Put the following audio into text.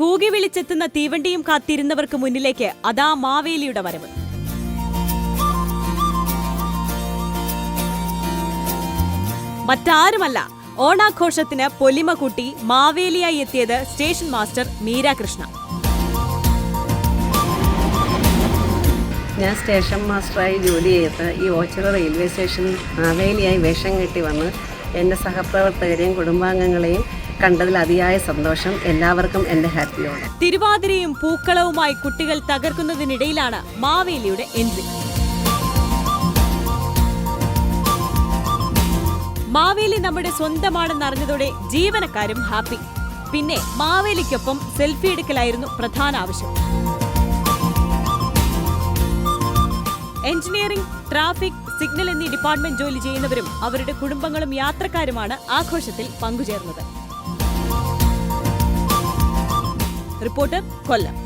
കൂകി വിളിച്ചെത്തുന്ന തീവണ്ടിയും കാത്തിരുന്നവർക്ക് മുന്നിലേക്ക് അതാ മാവേലിയുടെ വരവ്. മറ്റാരുമല്ല ഓണാഘോഷത്തിന് പൊലിമ കൂട്ടി മാവേലിയായി എത്തിയത് സ്റ്റേഷൻ മാസ്റ്റർ മീരാകൃഷ്ണ. ഞാൻ സ്റ്റേഷൻ മാസ്റ്ററായി ജോലി ചെയ്ത് ഈ ഓച്ചിറ റെയിൽവേ സ്റ്റേഷൻ മാവേലിയായി വേഷം കെട്ടി വന്ന് എന്റെ സഹപ്രവർത്തകരെയും കുടുംബാംഗങ്ങളെയും കണ്ടതിൽ അതിയായ സന്തോഷം. എല്ലാവർക്കും എന്റെ ഹാപ്പിയോട് തിരുവാതിരയും പൂക്കളവുമായി കുട്ടികൾ തകർക്കുന്നതിനിടയിലാണ് മാവേലിയുടെ എൻട്രി മാവേലി നമ്മുടെ സ്വന്തമാണെന്ന് അറിഞ്ഞതോടെ ജീവനക്കാരും ഹാപ്പി പിന്നെ മാവേലിക്കൊപ്പം സെൽഫി എടുക്കലായിരുന്നു പ്രധാന ആവശ്യം. എഞ്ചിനീയറിംഗ് ട്രാഫിക് സിഗ്നൽ എന്നീ ഡിപ്പാർട്ട്മെന്റ് ജോലി ചെയ്യുന്നവരും അവരുടെ കുടുംബങ്ങളും യാത്രക്കാരുമാണ് ആഘോഷത്തിൽ പങ്കുചേർന്നത്. റിപ്പോർട്ടർ കൊല്ലം.